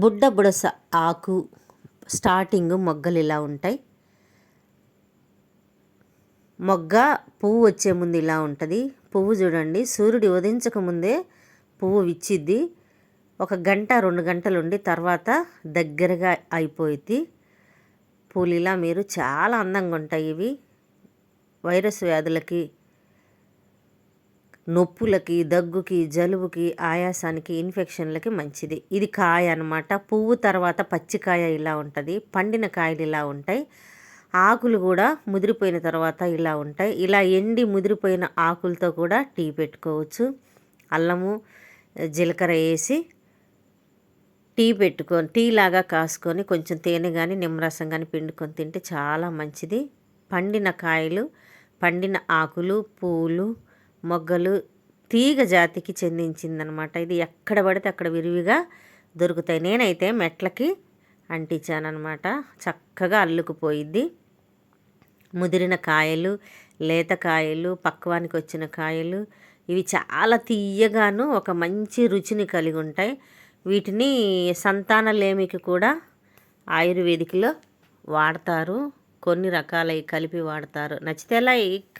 బుడ్డ బుడస ఆకు స్టార్టింగ్ మొగ్గలు ఇలా ఉంటాయి. మొగ్గ పువ్వు వచ్చే ముందు ఇలా ఉంటుంది. పువ్వు చూడండి సూర్యుడు ఉదయించక ముందే పువ్వు విచ్చిద్ది. ఒక గంట రెండు గంటలు ఉండి తర్వాత దగ్గరగా అయిపోయింది పూలు ఇలా మీరు చాలా అందంగా ఉంటాయి ఇవి. వైరస్ వ్యాధులకి నొప్పులకి దగ్గుకి జలుబుకి ఆయాసానికి ఇన్ఫెక్షన్లకి మంచిది. ఇది కాయ అనమాట పువ్వు తర్వాత పచ్చికాయ ఇలా ఉంటుంది. పండిన కాయలు ఇలా ఉంటాయి. ఆకులు కూడా ముదిరిపోయిన తర్వాత ఇలా ఉంటాయి. ఇలా ఎండి ముదిరిపోయిన ఆకులతో కూడా టీ పెట్టుకోవచ్చు. అల్లము జీలకర్ర వేసి టీ పెట్టుకొని టీ లాగా కాసుకొని కొంచెం తేనె కానీ నిమ్మరసం కానీ పిండుకొని తింటే చాలా మంచిది. పండిన కాయలు పండిన ఆకులు పూలు మొగ్గలు తీగ జాతికి చెందించిందనమాట. ఇది ఎక్కడ పడితే అక్కడ విరివిగా దొరుకుతాయి. నేనైతే మెట్లకి అంటించానమాట చక్కగా అల్లుకుపోయిద్ది. ముదిరిన కాయలు లేత కాయలు పక్వానికి వచ్చిన కాయలు ఇవి చాలా తీయగాను ఒక మంచి రుచిని కలిగి ఉంటాయి. వీటిని సంతానలేమికి కూడా ఆయుర్వేదిక్లో వాడతారు. కొన్ని రకాలవి కలిపి వాడతారు. నచ్చితే లైక్